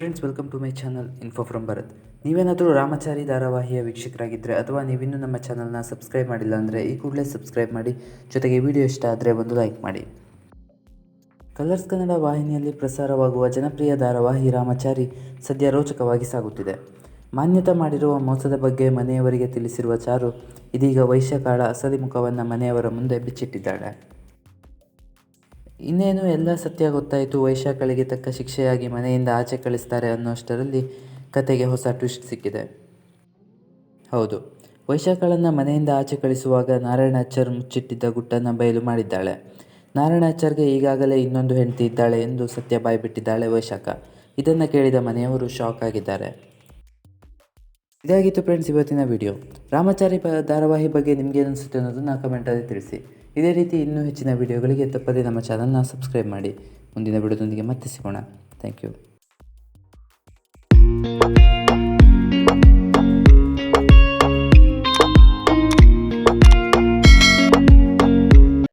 Friends welcome to my channel info from Bharath ನೀವೇನಾದರೂ ರಾಮಚಾರಿ ಧಾರಾವಾಹಿಯ ವೀಕ್ಷಕರಾಗಿದ್ದರೆ ಅಥವಾ ನೀವಿನ್ನೂ ನಮ್ಮ ಚಾನಲ್ನ ಸಬ್ಸ್ಕ್ರೈಬ್ ಮಾಡಿಲ್ಲ ಅಂದರೆ ಈ ಕೂಡಲೇ ಸಬ್ಸ್ಕ್ರೈಬ್ ಮಾಡಿ, ಜೊತೆಗೆ ವಿಡಿಯೋ ಇಷ್ಟ ಆದರೆ ಒಂದು ಲೈಕ್ ಮಾಡಿ. ಕಲರ್ಸ್ ಕನ್ನಡ ವಾಹಿನಿಯಲ್ಲಿ ಪ್ರಸಾರವಾಗುವ ಜನಪ್ರಿಯ ಧಾರಾವಾಹಿ ರಾಮಚಾರಿ ಸದ್ಯ ರೋಚಕವಾಗಿ ಸಾಗುತ್ತಿದೆ. ಮಾನ್ಯತೆ ಮಾಡಿರುವ ಮೋಸದ ಬಗ್ಗೆ ಮನೆಯವರಿಗೆ ತಿಳಿಸಿರುವ ಚಾರು ಇದೀಗ ವೈಶ್ಯಕಾಳ ಅಸಲಿ ಮುಖವನ್ನು ಮನೆಯವರ ಮುಂದೆ ಬಿಚ್ಚಿಟ್ಟಿದ್ದಾಳೆ. ಇನ್ನೇನು ಎಲ್ಲ ಸತ್ಯ ಗೊತ್ತಾಯಿತು. ವೈಶಾಖಳಿಗೆ ತಕ್ಕ ಶಿಕ್ಷೆಯಾಗಿ ಮನೆಯಿಂದ ಆಚೆ ಕಳಿಸ್ತಾರೆ ಅನ್ನೋಷ್ಟರಲ್ಲಿ ಕತೆಗೆ ಹೊಸ ಟ್ವಿಸ್ಟ್ ಸಿಕ್ಕಿದೆ. ಹೌದು, ವೈಶಾಖಳನ್ನು ಮನೆಯಿಂದ ಆಚೆ ಕಳಿಸುವಾಗ ನಾರಾಯಣಾಚಾರ್ ಮುಚ್ಚಿಟ್ಟಿದ್ದ ಗುಟ್ಟನ್ನು ಬಯಲು ಮಾಡಿದ್ದಾಳೆ. ನಾರಾಯಣಾಚಾರ್ಗೆ ಈಗಾಗಲೇ ಇನ್ನೊಂದು ಹೆಂಡತಿ ಇದ್ದಾಳೆ ಎಂದು ಸತ್ಯ ಬಾಯ್ಬಿಟ್ಟಿದ್ದಾಳೆ ವೈಶಾಖ. ಇದನ್ನು ಕೇಳಿದ ಮನೆಯವರು ಶಾಕ್ ಆಗಿದ್ದಾರೆ. ಇದಾಗಿತ್ತು ಫ್ರೆಂಡ್ಸ್ ಇವತ್ತಿನ ವಿಡಿಯೋ ರಾಮಚಾರಿ ಧಾರಾವಾಹಿ ಬಗ್ಗೆ ನಿಮಗೆ ಅನಿಸುತ್ತೆ ಅನ್ನೋದನ್ನು ಕಮೆಂಟಲ್ಲಿ ತಿಳಿಸಿ. ಇದೇ ರೀತಿ ಇನ್ನೂ ಹೆಚ್ಚಿನ ವಿಡಿಯೋಗಳಿಗೆ ತಪ್ಪದೇ ನಮ್ಮ ಚಾನಲ್ನ ಸಬ್ಸ್ಕ್ರೈಬ್ ಮಾಡಿ. ಮುಂದಿನ ವಿಡಿಯೋದೊಂದಿಗೆ ಮತ್ತೆ ಸಿಗೋಣ. Thank you